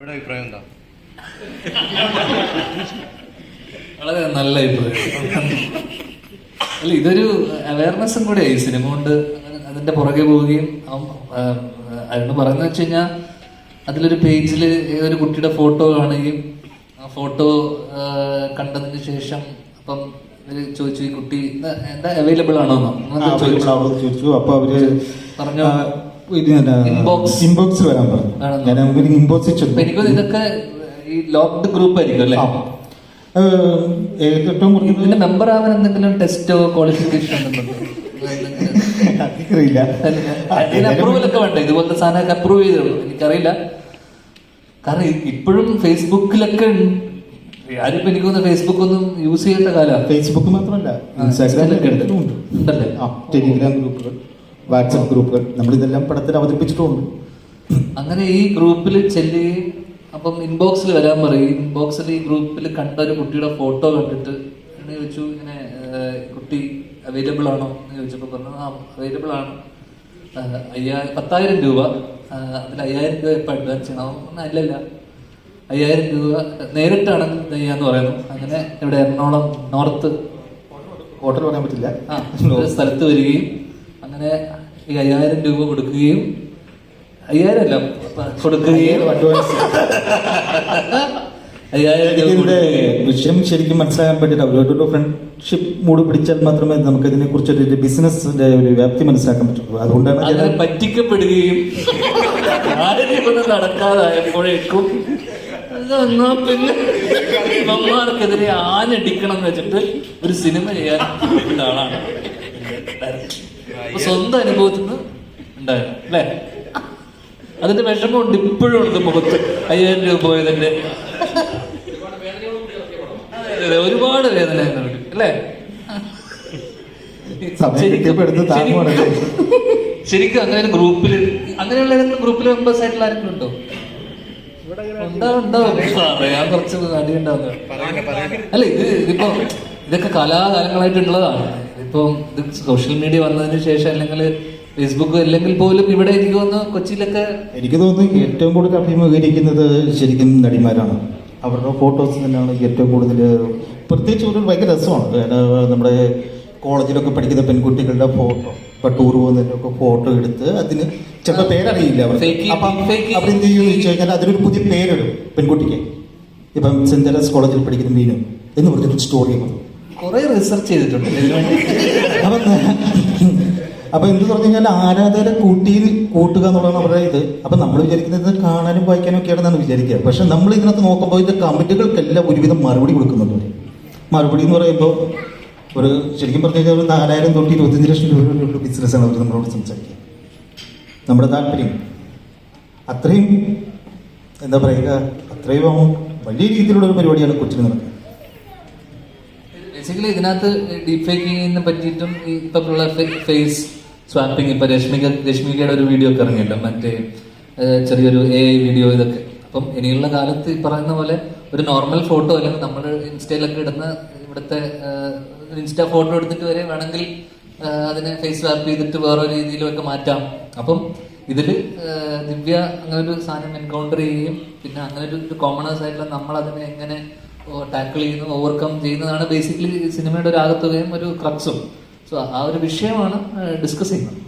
ഇവിടെ അഭിപ്രായം എന്താ വളരെ നല്ല അഭിപ്രായം അല്ല ഇതൊരു അവയർനെസ്സും കൂടെ ഈ സിനിമ കൊണ്ട് അതിന്റെ പുറകെ പോവുകയും അരുണ് പറയുന്ന വെച്ച് കഴിഞ്ഞാൽ അതിലൊരു പേജിൽ ഏതൊരു കുട്ടിയുടെ ഫോട്ടോ കാണുകയും ആ ഫോട്ടോ കണ്ടതിന് ശേഷം അപ്പം ഇവർ ചോദിച്ചു ഈ കുട്ടി എന്താ- അവൈലബിൾ ആണോ എന്നോ? ആ, എന്നൊക്കെ ചോദിച്ചു. അപ്പൊ അവർ പറഞ്ഞോ. ഇൻബോക്സ് ഇൻബോക്സിൽ വരാൻ പറഞ്ഞു. ഞാൻ അവർക്ക് ഇൻബോക്സിൽ ചെന്നു ഇതൊക്കെ ഈ ലോക്ക്ഡ് ഗ്രൂപ്പ് ആയിരിക്കും അല്ലേ? ഏറ്റവും ഇതിന്റെ മെമ്പർ ആവാൻ എന്തെങ്കിലും ടെസ്റ്റോ ക്വാളിഫിക്കേഷൻ അറിയില്ല അപ്രൂവൽ ഒക്കെ വേണ്ട? ഇതുപോലത്തെ സാധനമൊക്കെ അപ്രൂവ് ചെയ്തോളൂ എനിക്കറിയില്ല. കാരണം ഇപ്പോഴും ഫേസ്ബുക്കിലൊക്കെ. ആരും എനിക്ക് തോന്നുന്നു ഫേസ്ബുക്ക് ഒന്നും യൂസ് ചെയ്യാത്ത കാലമാണ്. ഫേസ്ബുക്ക് മാത്രമല്ല ഇൻസ്റ്റാഗ്രാമിലൊക്കെ ഉണ്ട്. ഉണ്ടല്ലേ? ടെലിഗ്രാം ഗ്രൂപ്പുകൾ. വാട്സപ്പ് ഗ്രൂപ്പുകൾ. നമ്മൾ ഇതെല്ലാം പടത്തിൽ അവതരിപ്പിച്ചിട്ടുമുണ്ട് അങ്ങനെ ഈ ഗ്രൂപ്പിൽ ചെല്ലുകയും അപ്പം ഇൻബോക്സിൽ വരാൻ പറയും. ഇൻബോക്സിൽ ഈ ഗ്രൂപ്പിൽ കണ്ട ഒരു കുട്ടിയുടെ ഫോട്ടോ കണ്ടിട്ട് എന്നെ ചോദിച്ചു ഇങ്ങനെ കുട്ടി അവൈലബിൾ ആണോ? എന്ന് ചോദിച്ചപ്പോൾ പറഞ്ഞു ആ അവൈലബിൾ ആണ്. അയ്യായിരം പത്തായിരം രൂപ. അതിൽ അയ്യായിരം രൂപ ഇപ്പം അഡ്വാൻസ് ചെയ്യണം. ഒന്നും അല്ലല്ല. അയ്യായിരം രൂപ നേരിട്ടാണെങ്കിൽ ചെയ്യാന്ന് പറയുന്നു. അങ്ങനെ ഇവിടെ എറണാകുളം നോർത്ത് ഹോട്ടൽ പറയാൻ പറ്റില്ല. ആ സ്ഥലത്ത് വരികയും അങ്ങനെ ഈ അയ്യായിരം രൂപ കൊടുക്കുകയും അയ്യായിരം അല്ല കൊടുക്കുകയും അഡ്വാൻസ് അയ്യായിരം രൂപ കൊടുക്കുകയും. വിഷയം ശരിക്കും മനസ്സിലാക്കാൻ വേണ്ടിയിട്ട് അവരോടൊരു ഫ്രണ്ട്ഷിപ്പ് മൂഡ് പിടിച്ചാൽ മാത്രമേ നമുക്ക് ഇതിനെ കുറിച്ചൊരു ബിസിനസിന്റെ ഒരു വ്യാപ്തി മനസ്സിലാക്കാൻ പറ്റുള്ളൂ. അതുകൊണ്ടാണ് അങ്ങനെ പറ്റിക്കപ്പെടുകയും നടക്കാതായപ്പോഴേക്കും എന്നാ പിന്നെ ഇവന്മാർക്കെതിരെ ആനടിക്കണം എന്ന് വെച്ചിട്ട് ഒരു സിനിമ ചെയ്യാൻ ആളാണ്. അപ്പൊ സ്വന്തം അനുഭവത്തിൽ നിന്ന് ഉണ്ടായിരുന്നു അല്ലേ? അതിന്റെ വിഷമമുണ്ട് ഇപ്പോഴും ഉണ്ട് മുഖത്ത്. അയ്യായിരം രൂപ പോയതിന്റെ. ഒരുപാട് വേദന അല്ലേ? ശരിക്കും അങ്ങനെ ഒരു ഗ്രൂപ്പിൽ അങ്ങനെയുള്ള ഏതെങ്കിലും ഗ്രൂപ്പിൽ മെമ്പേഴ്സ് ആയിട്ടുള്ള ആരെങ്കിലും ഉണ്ടോ? ഉണ്ടാവും ഉണ്ടാവും. ഞാൻ കുറച്ച് അടി ഉണ്ടാവുന്ന അല്ല ഇത് ഇതിപ്പോ ഇതൊക്കെ കലാകാലങ്ങളായിട്ടുള്ളതാണ് ഇപ്പം ഇത് സോഷ്യൽ മീഡിയ വന്നതിന് ശേഷം അല്ലെങ്കിൽ ഫേസ്ബുക്ക് അല്ലെങ്കിൽ പോലും ഇവിടെ എനിക്ക് തോന്നുന്നു കൊച്ചിയിലൊക്കെ എനിക്ക് തോന്നുന്നു ഏറ്റവും കൂടുതൽ അഭിമുഖീകരിക്കുന്നത് ശരിക്കും നടിമാരാണ്. അവരുടെ ഫോട്ടോസ് തന്നെയാണ് ഏറ്റവും കൂടുതൽ പ്രത്യേകിച്ച് ഒരു ഭയങ്കര രസമാണ്. നമ്മുടെ കോളേജിലൊക്കെ പഠിക്കുന്ന പെൺകുട്ടികളുടെ ഫോട്ടോ ഇപ്പൊ ടൂർ പോകുന്നതിന്റെയൊക്കെ ഫോട്ടോ എടുത്ത് അതിന് ചിലപ്പോൾ പേരറിയില്ല അവർ അപ്പം. അവരെന്ത് ചെയ്യുമെന്ന് വെച്ച് കഴിഞ്ഞാൽ അതിനൊരു പുതിയ പേരിടും പെൺകുട്ടിക്ക്. ഇപ്പം സെന്റ് കോളേജിൽ പഠിക്കുന്ന മീനും എന്ന് പറഞ്ഞിട്ട് സ്റ്റോറി കുറെ റിസർച്ച് ചെയ്തിട്ടുണ്ട്. അപ്പൊ അപ്പം എന്ത് പറഞ്ഞു കഴിഞ്ഞാൽ ആരാധകരെ കൂട്ടിയിൽ കൂട്ടുക എന്നുള്ളതാണ് അവരുടെ ഇത്. അപ്പൊ നമ്മൾ വിചാരിക്കുന്നത് ഇത് കാണാനും വായിക്കാനും ഒക്കെ ആണെന്നാണ് വിചാരിക്കുക. പക്ഷെ നമ്മൾ ഇതിനകത്ത് നോക്കുമ്പോൾ ഇത് കമ്മിറ്റികൾക്കെല്ലാം ഒരുവിധം മറുപടി കൊടുക്കുന്നുണ്ട്. മറുപടി എന്ന് പറയുമ്പോൾ ഒരു ശരിക്കും പറഞ്ഞു കഴിഞ്ഞാൽ ഒരു നാലായിരം തൊട്ട് ഇരുപത്തഞ്ച് ലക്ഷം രൂപയുടെ ബിസിനസ്സാണ് അവർ നമ്മളോട് സംസാരിക്കുക. നമ്മുടെ താല്പര്യം. അത്രയും എന്താ പറയുക അത്രയും വലിയ രീതിയിലുള്ള ഒരു പരിപാടിയാണ് കൊച്ചിന് നടക്കുന്നത്. ബേസിക്കലി ഇതിനകത്ത് ഡീപ് ഫേക്കിങ്ങിനെ പറ്റിയിട്ടും ഈ ഫേസ് സ്വാപ്പിംഗ് ഇപ്പൊ രശ്മിക രശ്മികയുടെ ഒരു വീഡിയോ ഒക്കെ ഇറങ്ങിയിട്ടുണ്ട്. മറ്റേ ചെറിയൊരു എ വീഡിയോ ഇതൊക്കെ. അപ്പം ഇനിയുള്ള കാലത്ത് ഈ പറയുന്ന പോലെ ഒരു നോർമൽ ഫോട്ടോ അല്ലെങ്കിൽ നമ്മൾ ഇൻസ്റ്റയിലൊക്കെ ഇടുന്ന ഇവിടുത്തെ ഇൻസ്റ്റ ഫോട്ടോ എടുത്തിട്ട് വരെ വേണമെങ്കിൽ അതിനെ ഫേസ് വാപ്പ് ചെയ്തിട്ട് വേറെ രീതിയിലൊക്കെ മാറ്റാം. അപ്പം ഇതിൽ ദിവ്യ അങ്ങനെ ഒരു സാധനം എൻകൗണ്ടർ ചെയ്യുകയും പിന്നെ അങ്ങനെ ഒരു കോമണേഴ്സ് ആയിട്ടുള്ള നമ്മൾ അതിനെ എങ്ങനെ ടാക്കിൾ ചെയ്യുന്നതും ഓവർകം ചെയ്യുന്നതാണ് ബേസിക്കലി സിനിമയുടെ ഒരു ആകത്തുകയും ഒരു ക്രക്സും സോ ആ ഒരു വിഷയമാണ് ഡിസ്കസ് ചെയ്യുന്നത്.